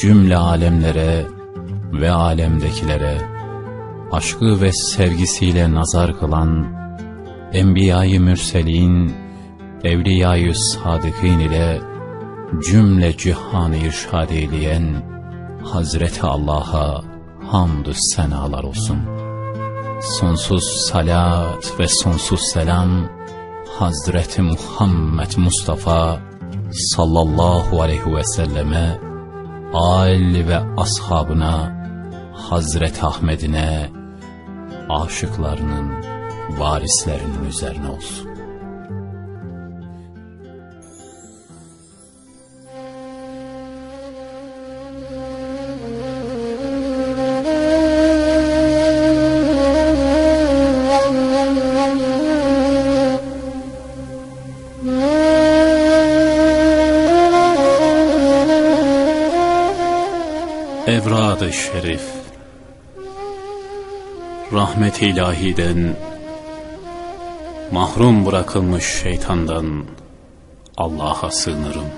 cümle alemlere ve alemdekilere aşkı ve sevgisiyle nazar kılan Enbiya-i Mürselin, Evliya-i Sadıkîn ile cümle cihanı irşad eyleyen Hazreti Allah'a hamdü senalar olsun. Sonsuz salat ve sonsuz selam Hazreti Muhammed Mustafa sallallahu aleyhi ve selleme, al ve ashabına, Hazreti Ahmet'ine, aşıklarının, varislerinin üzerine olsun. Şerif Rahmet ilahiden Mahrum bırakılmış şeytandan Allah'a sığınırım.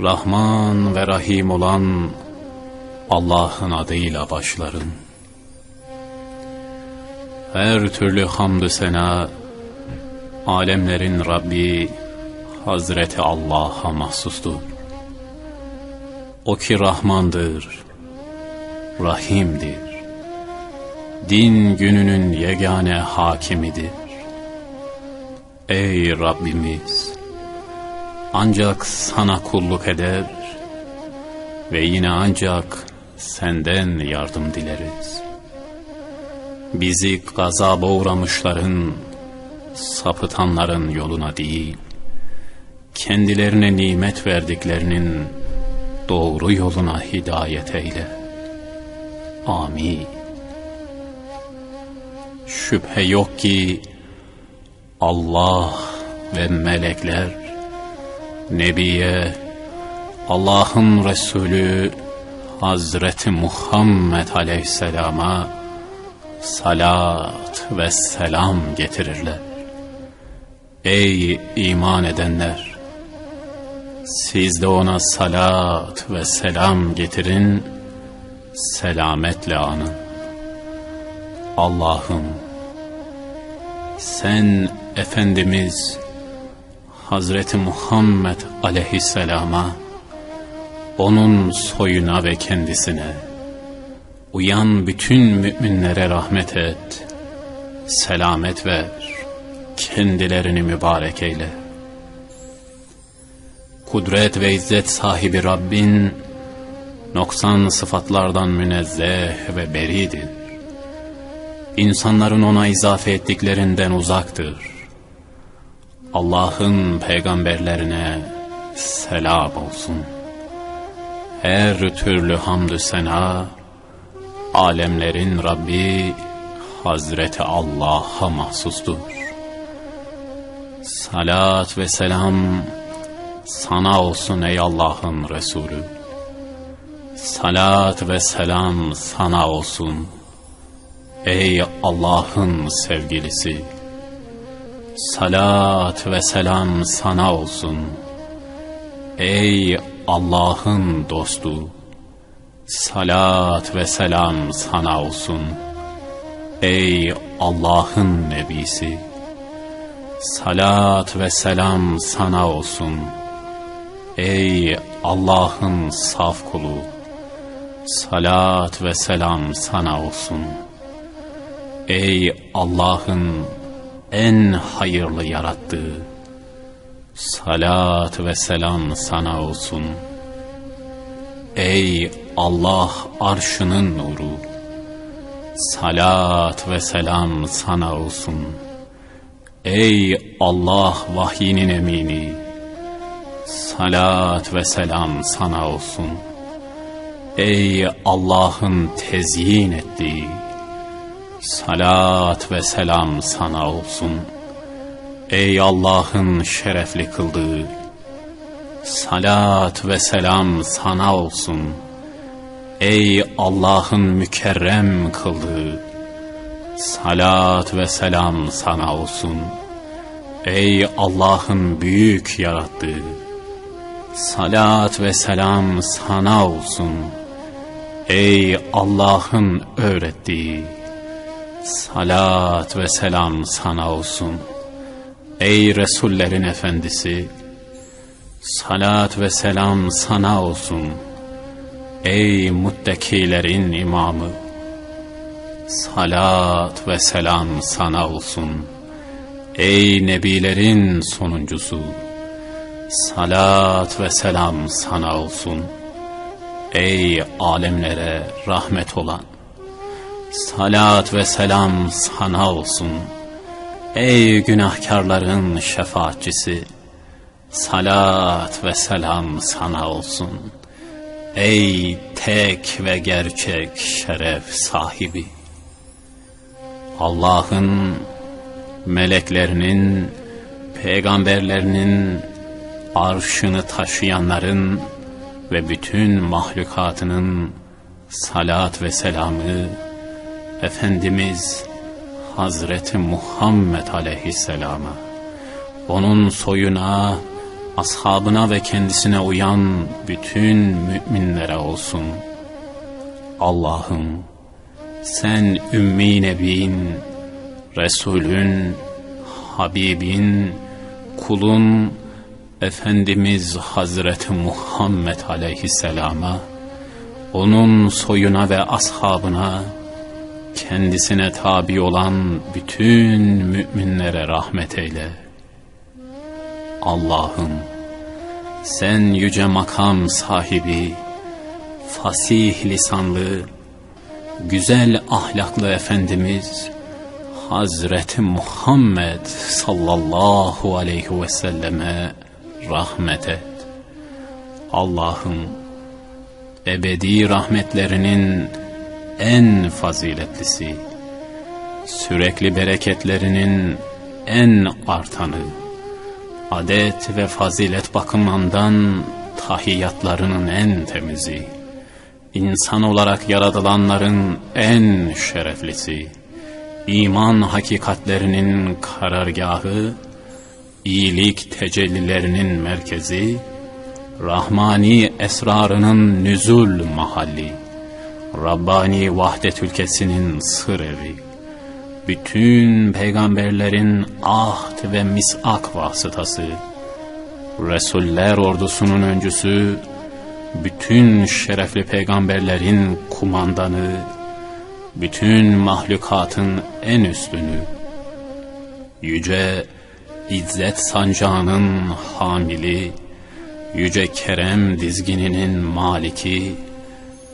Rahman ve Rahim olan Allah'ın adıyla başlarım. Her türlü hamdü sena Alemlerin Rabbi Hazreti Allah'a mahsustur o ki Rahmandır, Rahim'dir. Din gününün yegane hakimidir. Ey Rabbimiz! Ancak sana kulluk eder ve yine ancak senden yardım dileriz. Bizi gazaba uğramışların, sapıtanların yoluna değil, kendilerine nimet verdiklerinin doğru yoluna hidayet eyle. Amin. Şüphe yok ki Allah ve melekler Nebiye Allah'ın Resulü Hazreti Muhammed Aleyhisselam'a salat ve selam getirirler. Ey iman edenler! Siz de ona salat ve selam getirin, selametle anın. Allah'ım, sen Efendimiz Hazreti Muhammed aleyhisselama, onun soyuna ve kendisine, uyan bütün müminlere rahmet et, selamet ver, kendilerini mübarek eyle kudret ve izzet sahibi Rabbin, noksan sıfatlardan münezzeh ve beridir. İnsanların ona izafe ettiklerinden uzaktır. Allah'ın peygamberlerine selam olsun. Her türlü hamdü sena, alemlerin Rabbi Hazreti Allah'a mahsustur. Salat ve selam, sana olsun ey Allah'ın Resulü. Salat ve selam sana olsun. Ey Allah'ın sevgilisi. Salat ve selam sana olsun. Ey Allah'ın dostu. Salat ve selam sana olsun. Ey Allah'ın nebisi. Salat ve selam sana olsun.'' Ey Allah'ın saf kulu! Salat ve selam sana olsun. Ey Allah'ın en hayırlı yarattığı! Salat ve selam sana olsun. Ey Allah arşının nuru! Salat ve selam sana olsun. Ey Allah vahyinin emini! Salat ve selam sana olsun. Ey Allah'ın tezyin ettiği, salat ve selam sana olsun. Ey Allah'ın şerefli kıldığı, salat ve selam sana olsun. Ey Allah'ın mükerrem kıldığı, salat ve selam sana olsun. Ey Allah'ın büyük yarattığı, Salat ve selam sana olsun. Ey Allah'ın öğrettiği. Salat ve selam sana olsun. Ey Resullerin efendisi. Salat ve selam sana olsun. Ey muttakilerin imamı. Salat ve selam sana olsun. Ey nebilerin sonuncusu. Salat ve selam sana olsun. Ey alemlere rahmet olan. Salat ve selam sana olsun. Ey günahkarların şefaatçisi. Salat ve selam sana olsun. Ey tek ve gerçek şeref sahibi. Allah'ın meleklerinin, peygamberlerinin, arşını taşıyanların ve bütün mahlukatının salat ve selamı Efendimiz Hazreti Muhammed Aleyhisselam'a, onun soyuna, ashabına ve kendisine uyan bütün müminlere olsun. Allah'ım sen Ümmi Nebin, Resulün, Habibin, kulun, Efendimiz Hazreti Muhammed Aleyhisselam'a, onun soyuna ve ashabına, kendisine tabi olan bütün müminlere rahmet eyle. Allah'ım, sen yüce makam sahibi, fasih lisanlı, güzel ahlaklı Efendimiz, Hazreti Muhammed sallallahu aleyhi ve selleme rahmet et. Allah'ım, ebedi rahmetlerinin en faziletlisi, sürekli bereketlerinin en artanı, adet ve fazilet bakımından tahiyyatlarının en temizi, insan olarak yaratılanların en şereflisi, iman hakikatlerinin karargahı, iyilik tecellilerinin merkezi, Rahmani esrarının nüzul mahalli, Rabbani vahdet ülkesinin sır bütün peygamberlerin ahd ve misak vasıtası, Resuller ordusunun öncüsü, bütün şerefli peygamberlerin kumandanı, bütün mahlukatın en üstünü, yüce İzzet sancağının hamili, yüce kerem dizgininin maliki,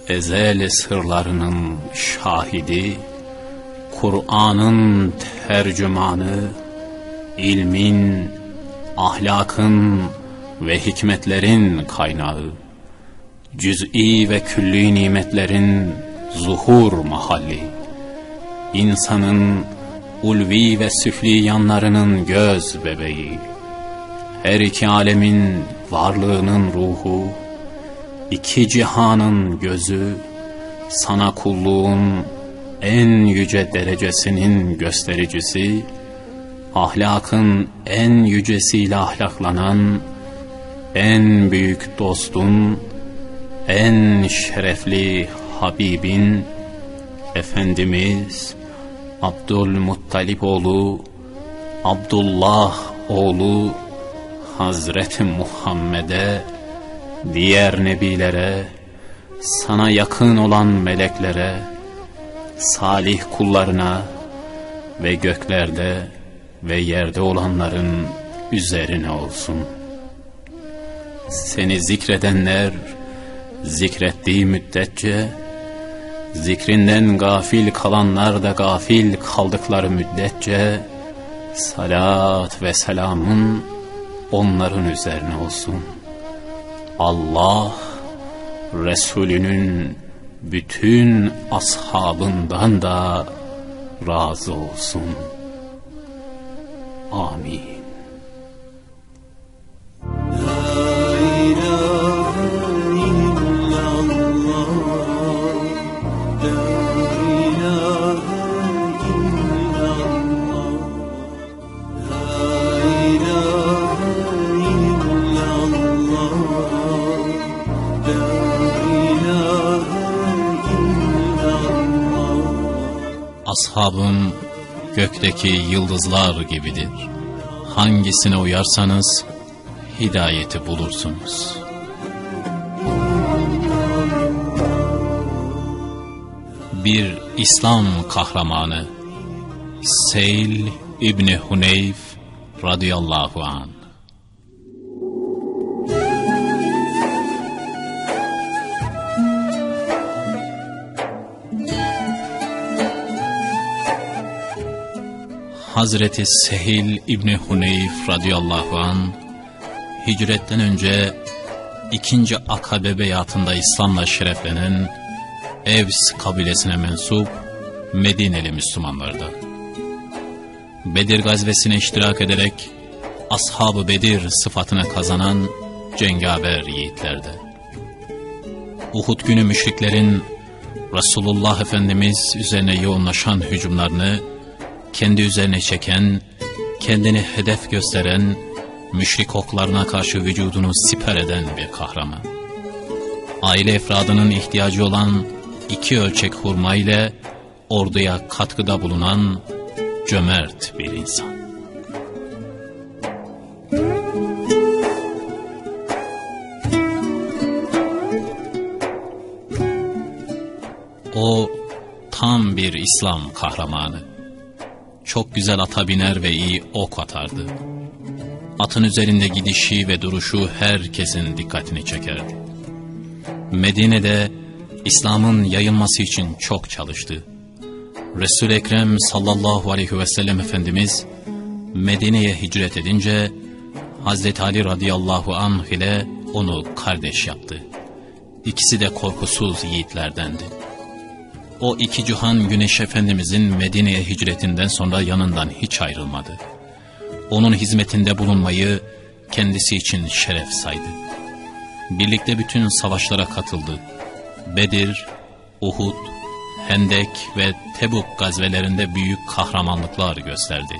ezel sırlarının şahidi, Kur'an'ın tercümanı, ilmin, ahlakın ve hikmetlerin kaynağı, cüz'i ve külli nimetlerin zuhur mahalli, insanın ulvi ve süfli yanlarının göz bebeği, her iki alemin varlığının ruhu, iki cihanın gözü, sana kulluğun en yüce derecesinin göstericisi, ahlakın en yücesiyle ahlaklanan, en büyük dostun, en şerefli Habibin, Efendimiz, Abdülmuttalip oğlu, Abdullah oğlu, Hazreti Muhammed'e, diğer nebilere, sana yakın olan meleklere, salih kullarına ve göklerde ve yerde olanların üzerine olsun. Seni zikredenler, zikrettiği müddetçe, zikrinden gafil kalanlar da gafil kaldıkları müddetçe, salat ve selamın onların üzerine olsun. Allah, Resulünün bütün ashabından da razı olsun. Amin. Ashabım gökteki yıldızlar gibidir. Hangisine uyarsanız hidayeti bulursunuz. Bir İslam kahramanı Seyl İbni Huneyf radıyallahu an. Hazreti Sehil İbni Huneyf radıyallahu an hicretten önce ikinci akabe beyatında İslam'la şereflenen Evs kabilesine mensup Medineli Müslümanlardı. Bedir gazvesine iştirak ederek Ashab-ı Bedir sıfatını kazanan cengaver yiğitlerdi. Uhud günü müşriklerin Resulullah Efendimiz üzerine yoğunlaşan hücumlarını kendi üzerine çeken, kendini hedef gösteren, müşrik oklarına karşı vücudunu siper eden bir kahraman. Aile efradının ihtiyacı olan iki ölçek hurma ile orduya katkıda bulunan cömert bir insan. O tam bir İslam kahramanı. Çok güzel ata biner ve iyi ok atardı. Atın üzerinde gidişi ve duruşu herkesin dikkatini çekerdi. Medine'de İslam'ın yayılması için çok çalıştı. Resul Ekrem sallallahu aleyhi ve sellem Efendimiz Medine'ye hicret edince Hazreti Ali radıyallahu anh ile onu kardeş yaptı. İkisi de korkusuz yiğitlerdendi. O iki cihan Güneş Efendimizin Medine'ye hicretinden sonra yanından hiç ayrılmadı. Onun hizmetinde bulunmayı kendisi için şeref saydı. Birlikte bütün savaşlara katıldı. Bedir, Uhud, Hendek ve Tebuk gazvelerinde büyük kahramanlıklar gösterdi.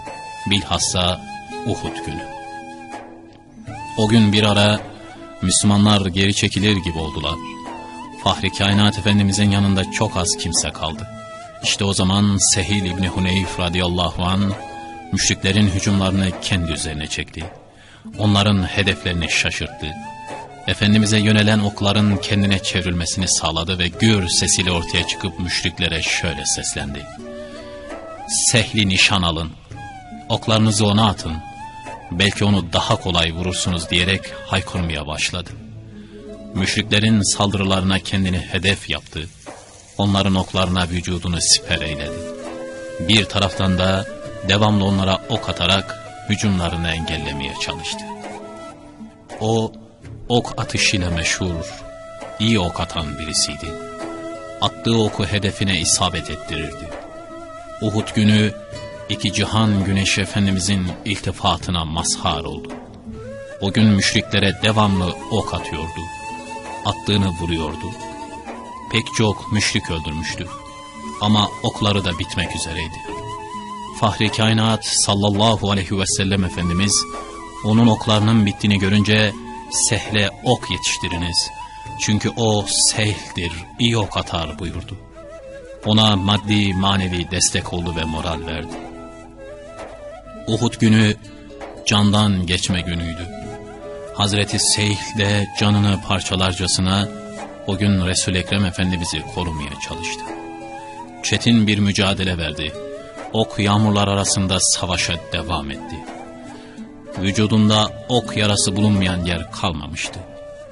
Bilhassa Uhud günü. O gün bir ara Müslümanlar geri çekilir gibi oldular. Fahri Kainat Efendimizin yanında çok az kimse kaldı. İşte o zaman Sehil İbni Huneyf radıyallahu an müşriklerin hücumlarını kendi üzerine çekti. Onların hedeflerini şaşırttı. Efendimiz'e yönelen okların kendine çevrilmesini sağladı ve gür sesiyle ortaya çıkıp müşriklere şöyle seslendi. Sehli nişan alın, oklarınızı ona atın, belki onu daha kolay vurursunuz diyerek haykırmaya başladı. Müşriklerin saldırılarına kendini hedef yaptı, onların oklarına vücudunu siper eyledi. Bir taraftan da devamlı onlara ok atarak hücumlarını engellemeye çalıştı. O, ok atışıyla meşhur, iyi ok atan birisiydi. Attığı oku hedefine isabet ettirirdi. Uhud günü iki cihan güneş efendimizin iltifatına mazhar oldu. O gün müşriklere devamlı ok atıyordu. Attığını vuruyordu. Pek çok müşrik öldürmüştü. Ama okları da bitmek üzereydi. Fahri kainat sallallahu aleyhi ve sellem Efendimiz onun oklarının bittiğini görünce sehle ok yetiştiriniz. Çünkü o sehldir, iyi ok atar buyurdu. Ona maddi manevi destek oldu ve moral verdi. Uhud günü candan geçme günüydü. Hazreti Seyh de canını parçalarcasına o gün resul Ekrem Efendimiz'i korumaya çalıştı. Çetin bir mücadele verdi. Ok yağmurlar arasında savaşa devam etti. Vücudunda ok yarası bulunmayan yer kalmamıştı.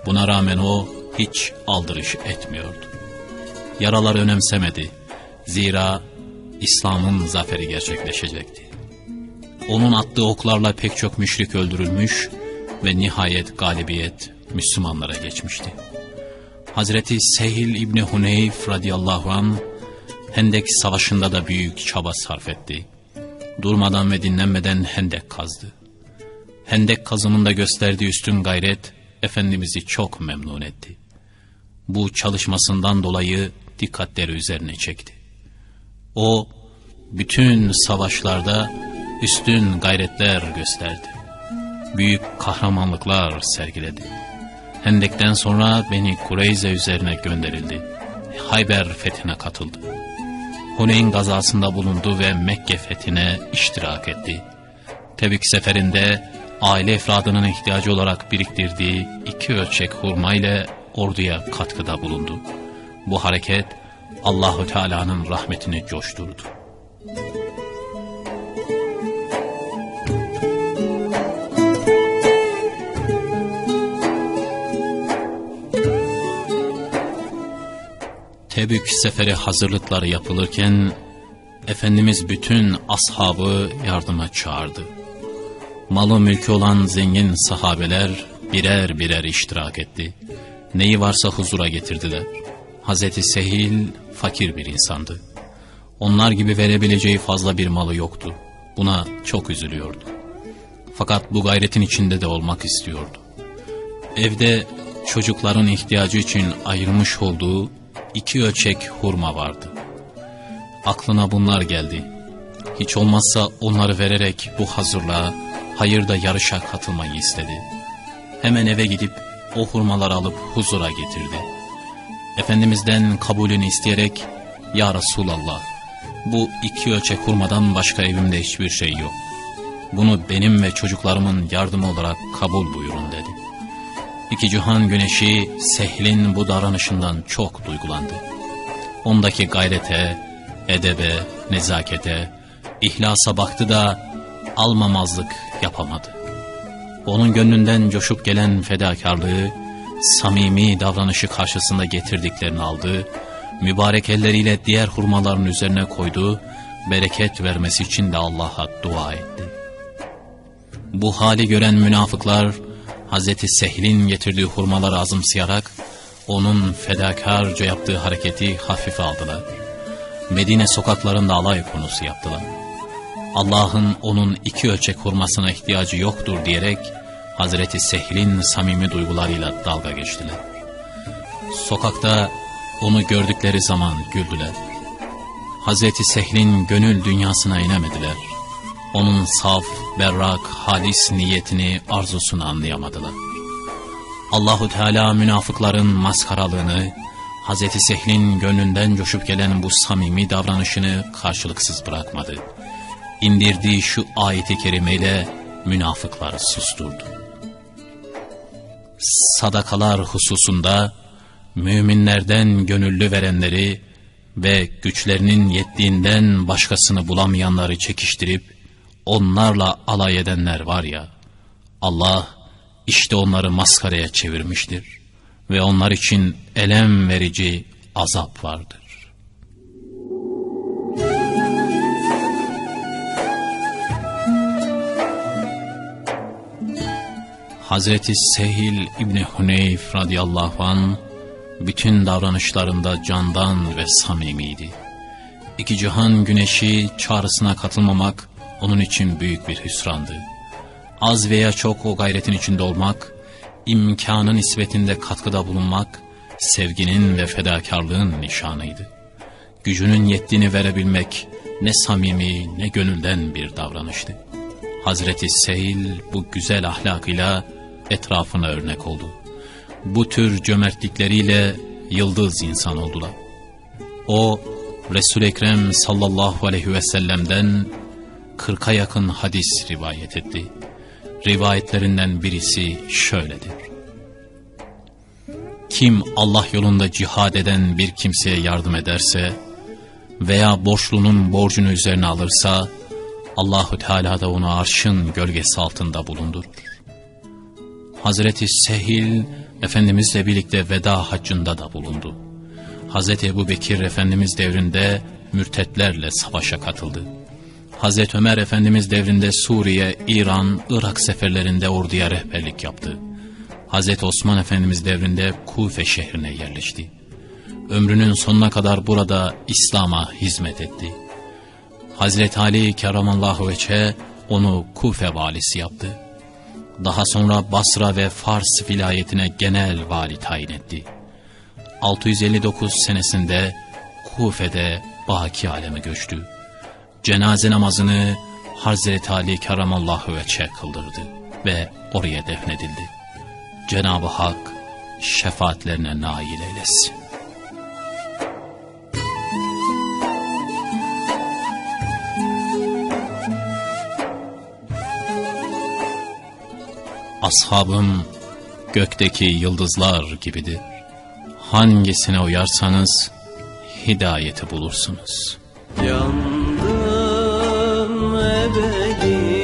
Buna rağmen o hiç aldırış etmiyordu. Yaralar önemsemedi. Zira İslam'ın zaferi gerçekleşecekti. Onun attığı oklarla pek çok müşrik öldürülmüş ve nihayet galibiyet Müslümanlara geçmişti. Hazreti Sehil İbni Huneyf radıyallahu an Hendek savaşında da büyük çaba sarf etti. Durmadan ve dinlenmeden hendek kazdı. Hendek kazımında gösterdiği üstün gayret Efendimiz'i çok memnun etti. Bu çalışmasından dolayı dikkatleri üzerine çekti. O bütün savaşlarda üstün gayretler gösterdi. Büyük kahramanlıklar sergiledi. Hendek'ten sonra Beni Kureyze üzerine gönderildi. Hayber fethine katıldı. Huneyn gazasında bulundu ve Mekke fethine iştirak etti. Tebük seferinde aile efradının ihtiyacı olarak biriktirdiği iki ölçek hurma ile orduya katkıda bulundu. Bu hareket Allahu Teala'nın rahmetini coşturdu. Tebük seferi hazırlıkları yapılırken Efendimiz bütün ashabı yardıma çağırdı. Malı mülkü olan zengin sahabeler birer birer iştirak etti. Neyi varsa huzura getirdiler. Hazreti Sehil fakir bir insandı. Onlar gibi verebileceği fazla bir malı yoktu. Buna çok üzülüyordu. Fakat bu gayretin içinde de olmak istiyordu. Evde çocukların ihtiyacı için ayırmış olduğu iki ölçek hurma vardı. Aklına bunlar geldi. Hiç olmazsa onları vererek bu hazırlığa, hayırda yarışa katılmayı istedi. Hemen eve gidip o hurmaları alıp huzura getirdi. Efendimizden kabulünü isteyerek, Ya Resulallah, bu iki ölçek hurmadan başka evimde hiçbir şey yok. Bunu benim ve çocuklarımın yardımı olarak kabul buyurun dedi. İki cihan güneşi Sehl'in bu davranışından çok duygulandı. Ondaki gayrete, edebe, nezakete, ihlasa baktı da almamazlık yapamadı. Onun gönlünden coşup gelen fedakarlığı, samimi davranışı karşısında getirdiklerini aldı, mübarek elleriyle diğer hurmaların üzerine koydu, bereket vermesi için de Allah'a dua etti. Bu hali gören münafıklar, Hazreti Sehl'in getirdiği hurmaları azımsayarak, onun fedakarca yaptığı hareketi hafife aldılar. Medine sokaklarında alay konusu yaptılar. Allah'ın onun iki ölçek hurmasına ihtiyacı yoktur diyerek, Hazreti Sehl'in samimi duygularıyla dalga geçtiler. Sokakta onu gördükleri zaman güldüler. Hazreti Sehl'in gönül dünyasına inemediler. Onun saf, berrak, halis niyetini, arzusunu anlayamadılar. Allahu Teala münafıkların maskaralığını, Hazreti Sehl'in gönlünden coşup gelen bu samimi davranışını karşılıksız bırakmadı. İndirdiği şu ayeti kerimeyle münafıkları susturdu. Sadakalar hususunda müminlerden gönüllü verenleri ve güçlerinin yettiğinden başkasını bulamayanları çekiştirip onlarla alay edenler var ya, Allah işte onları maskaraya çevirmiştir ve onlar için elem verici azap vardır. Hazreti Sehil İbni Huneyf radıyallahu an bütün davranışlarında candan ve samimiydi. İki cihan güneşi çağrısına katılmamak onun için büyük bir hüsrandı. Az veya çok o gayretin içinde olmak, imkanın nispetinde katkıda bulunmak, sevginin ve fedakarlığın nişanıydı. Gücünün yettiğini verebilmek ne samimi ne gönülden bir davranıştı. Hazreti Seyil bu güzel ahlakıyla etrafına örnek oldu. Bu tür cömertlikleriyle yıldız insan oldular. O, Resul-i Ekrem sallallahu aleyhi ve sellem'den kırka yakın hadis rivayet etti. Rivayetlerinden birisi şöyledir. Kim Allah yolunda cihad eden bir kimseye yardım ederse veya borçlunun borcunu üzerine alırsa Allahu Teala da onu arşın gölgesi altında bulundurur. Hazreti Sehil Efendimizle birlikte veda haccında da bulundu. Hazreti Ebu Bekir Efendimiz devrinde mürtetlerle savaşa katıldı. Hazreti Ömer Efendimiz devrinde Suriye, İran, Irak seferlerinde orduya rehberlik yaptı. Hazreti Osman Efendimiz devrinde Kufe şehrine yerleşti. Ömrünün sonuna kadar burada İslam'a hizmet etti. Hazreti Ali Keramallahu Veçhe onu Kufe valisi yaptı. Daha sonra Basra ve Fars vilayetine genel vali tayin etti. 659 senesinde Kufe'de baki aleme göçtü cenaze namazını Hazreti Ali Keramallahu Veç'e kıldırdı ve oraya defnedildi. Cenab-ı Hak şefaatlerine nail eylesin. Ashabım gökteki yıldızlar gibidir. Hangisine uyarsanız hidayeti bulursunuz. Yalnız ebedi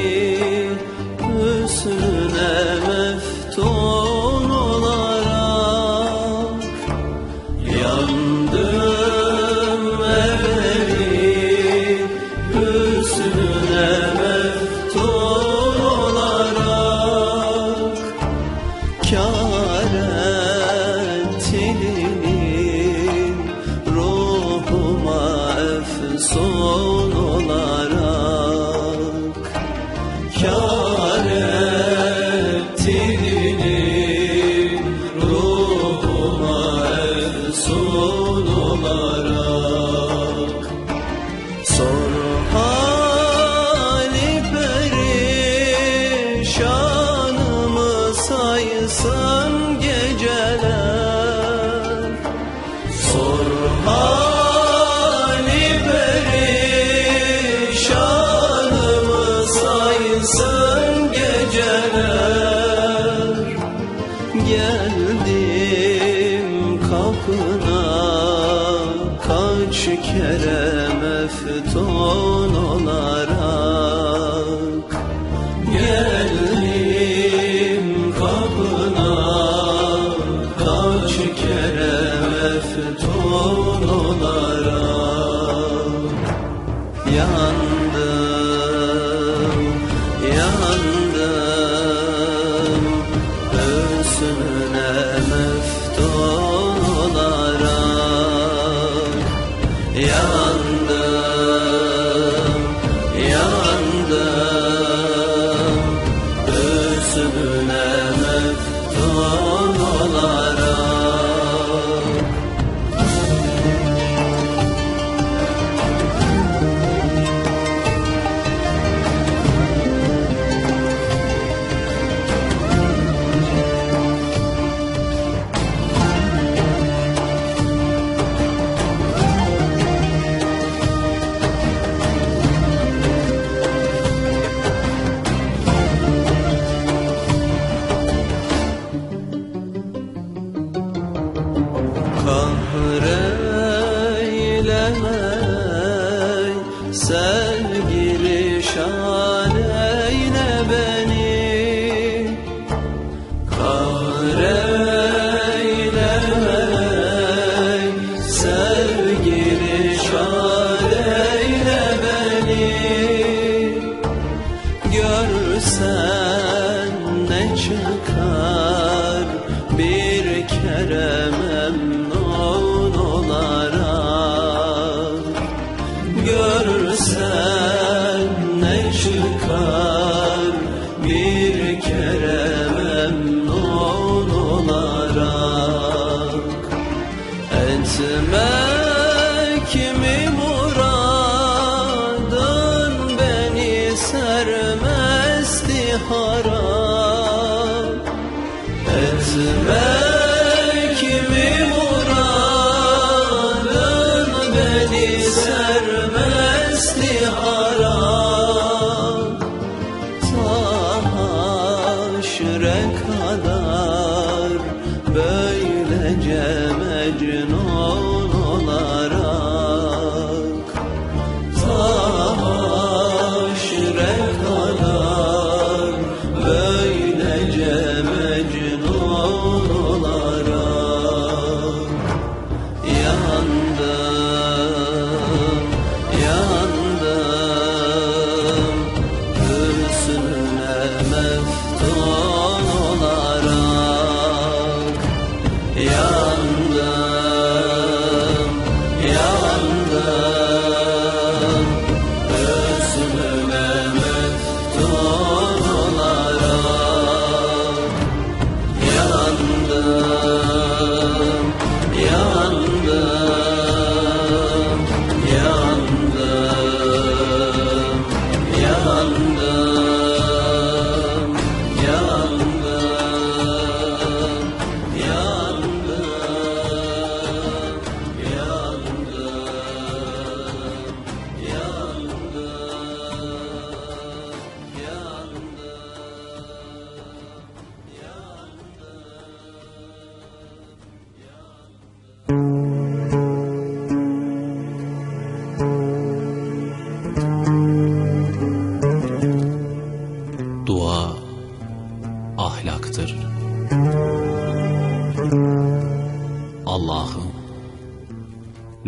Görsen ne çıkar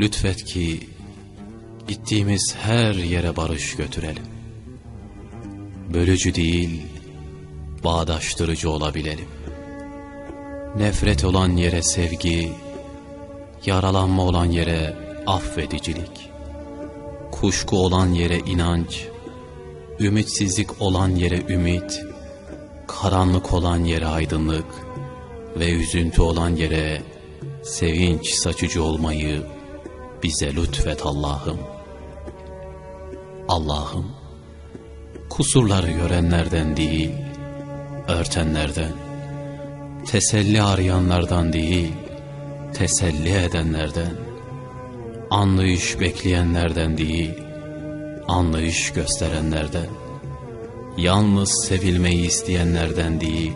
lütfet ki gittiğimiz her yere barış götürelim. Bölücü değil, bağdaştırıcı olabilelim. Nefret olan yere sevgi, yaralanma olan yere affedicilik, kuşku olan yere inanç, ümitsizlik olan yere ümit, karanlık olan yere aydınlık ve üzüntü olan yere sevinç saçıcı olmayı bize lütfet Allah'ım. Allah'ım, kusurları görenlerden değil, örtenlerden, teselli arayanlardan değil, teselli edenlerden, anlayış bekleyenlerden değil, anlayış gösterenlerden, yalnız sevilmeyi isteyenlerden değil,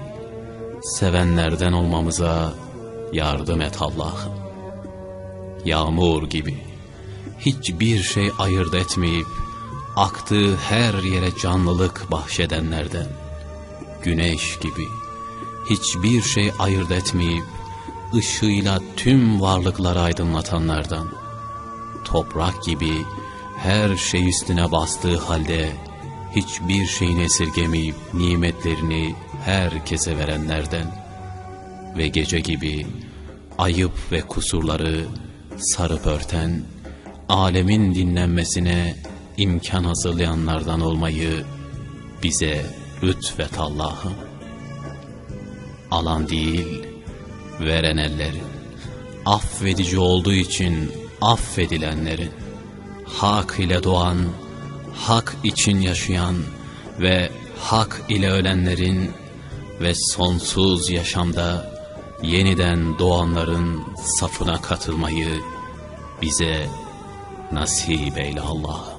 sevenlerden olmamıza yardım et Allah'ım. Yağmur gibi. Hiçbir şey ayırt etmeyip aktığı her yere canlılık bahşedenlerden, güneş gibi. Hiçbir şey ayırt etmeyip ışığıyla tüm varlıkları aydınlatanlardan, toprak gibi her şey üstüne bastığı halde hiçbir şeyini esirgemeyip nimetlerini herkese verenlerden. Ve gece gibi ayıp ve kusurları sarıp örten, alemin dinlenmesine imkan hazırlayanlardan olmayı bize lütfet Allah'ım. Alan değil, veren ellerin, affedici olduğu için affedilenlerin, hak ile doğan, hak için yaşayan ve hak ile ölenlerin ve sonsuz yaşamda yeniden doğanların safına katılmayı bize nasip eyle Allah'ım.